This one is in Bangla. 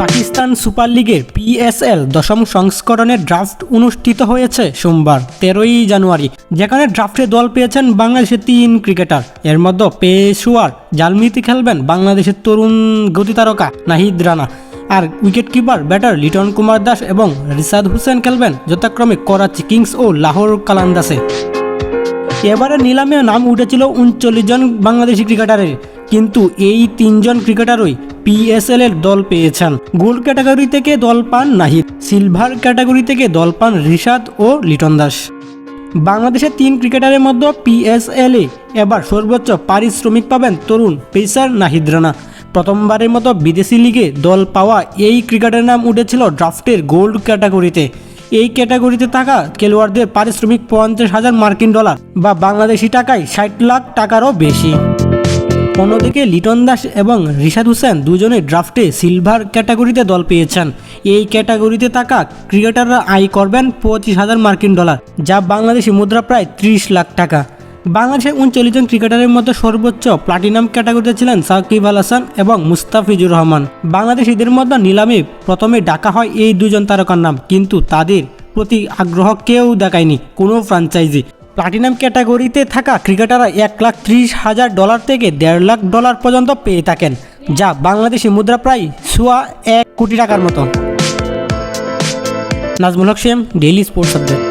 পাকিস্তান সুপার লিগের পিএসএল দশম সংস্করণের ড্রাফট অনুষ্ঠিত হয়েছে সোমবার, তেরোই জানুয়ারি। যেখানে ড্রাফটে দল পেয়েছেন বাংলাদেশের তিন ক্রিকেটার। এর মধ্যে পেশোয়ার জালমিতে খেলবেন বাংলাদেশের তরুণ গতি তারকা নাহিদ রানা। আর wicket keeper batter Litton Kumar Das এবং রিসাদ হোসেন খেলবেন যথাক্রমে করাচি কিংস ও লাহোর কালান্দাসে এবারে নিলামে নাম উঠেছিল উনচল্লিশ জন বাংলাদেশি ক্রিকেটারের। কিন্তু এই তিনজন ক্রিকেটারই পিএসএল এর দল পেয়েছেন। গোল্ড ক্যাটাগরি থেকে দল পান নাহিদ, সিলভার ক্যাটাগরি থেকে দল পান রিশাদ ও লিটন দাস। বাংলাদেশের তিন ক্রিকেটারের মধ্যে পিএসএল এ এবার সর্বোচ্চ পারিশ্রমিক পাবেন তরুণ পেসার নাহিদ রানা। প্রথমবারের মতো বিদেশি লিগে দল পাওয়া এই ক্রিকেটারের নাম উঠেছিল ড্রাফটের গোল্ড ক্যাটাগরিতে। এই ক্যাটাগরিতে থাকা খেলোয়াড়দের পারিশ্রমিক পঞ্চাশ হাজার মার্কিন ডলার বা বাংলাদেশি টাকায় ষাট লাখ টাকারও বেশি। অন্যদিকে লিটন দাস এবং রিশাদ হোসেন দুজনে ড্রাফটে সিলভার ক্যাটাগরিতে দল পেয়েছেন। এই ক্যাটাগরিতে থাকা ক্রিকেটাররা আয় করবেন পঁচিশ হাজার মার্কিন ডলার, যা বাংলাদেশি মুদ্রা প্রায় ত্রিশ লাখ টাকা। বাংলাদেশের উনচল্লিশ জন ক্রিকেটারের মধ্যে সর্বোচ্চ প্লাটিনাম ক্যাটাগরিতে ছিলেন সাকিব আল হাসান এবং মুস্তাফিজুর রহমান। বাংলাদেশিদের মধ্যে নিলামে প্রথমে ডাকা হয় এই দুজন তারকার নাম, কিন্তু তাদের প্রতি আগ্রহ কেউ দেখায়নি কোনো ফ্র্যাঞ্চাইজি প্লাটিনাম ক্যাটাগরিতে থাকা ক্রিকেটাররা এক লাখ ত্রিশ হাজার ডলার থেকে দেড় লাখ ডলার পর্যন্ত পেয়ে থাকেন, যা বাংলাদেশি মুদ্রা প্রায় সোয়া এক কোটি টাকার মতো। নাজমুল হক সেম ডেইলি স্পোর্টস আপডেট